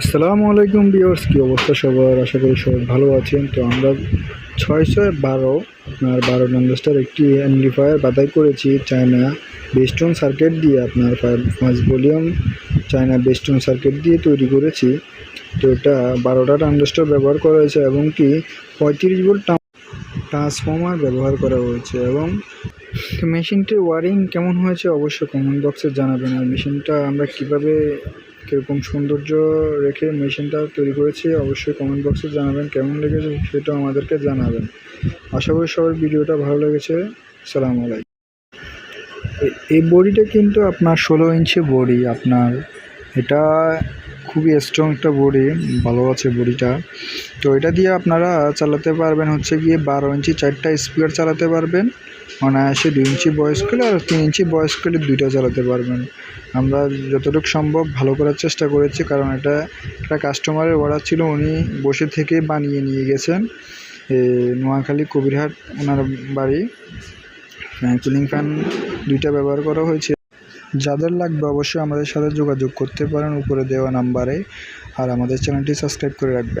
আসসালামু আলাইকুম বিয়ার্স কী অবস্থা সবার? আশা করি সবাই ভালো আছেন। তো আমরা ছয় ছয় বারো, আপনার বারো নম্বরটার একটি অ্যাম্পলিফায়ার বাদাই করেছি চায়না বেস্টন সার্কিট দিয়ে আপনার পাঁচ ভলিউম চায়না বেস্টন সার্কিট দিয়ে তৈরি করেছি। তো এটা বারোটা ট্রানজিস্টর ব্যবহার করা হয়েছে এবং কি পঁয়ত্রিশ ভোল্ট ট্রান্সফর্মার ব্যবহার করা হয়েছে এবং মেশিনটির ওয়ারিং কেমন হয়েছে অবশ্যই কমেন্ট বক্সে জানাবেন। আর মেশিনটা আমরা কীভাবে কীরকম সৌন্দর্য রেখে মেশিনটা তৈরি করেছি, অবশ্যই কমেন্ট বক্সে জানাবেন কেমন লেগেছে সেটা আমাদেরকে জানাবেন। আশা করি সবার ভিডিওটা ভালো লেগেছে। সালাম আলাইকুম। এই বডিটা কিন্তু আপনার ষোলো ইঞ্চি বডি, আপনার এটা খুবই স্ট্রং একটা বডি, ভালো আছে বডিটা। তো এটা দিয়ে আপনারা চালাতে পারবেন হচ্ছে গিয়ে বারো ইঞ্চি চারটা স্পিকার চালাতে পারবেন, অনায়াসে দুই ইঞ্চি বয়স করলে আর তিন ইঞ্চি বয়স করলে দুইটা চালাতে পারবেন। আমরা যতটুকু সম্ভব ভালো করার চেষ্টা করেছি, কারণ এটা একটা কাস্টমারের অর্ডার ছিল, উনি বসে থেকে বানিয়ে নিয়ে গেছেন। নোয়াখালী কবিরহাট ওনার বাড়ি। কুলিং ফ্যান দুইটা ব্যবহার করা হয়েছে। যাদের লাগবে অবশ্যই আমাদের সাথে যোগাযোগ করতে পারেন উপরে দেওয়া নাম্বারে, আর আমাদের চ্যানেলটি সাবস্ক্রাইব করে রাখবেন।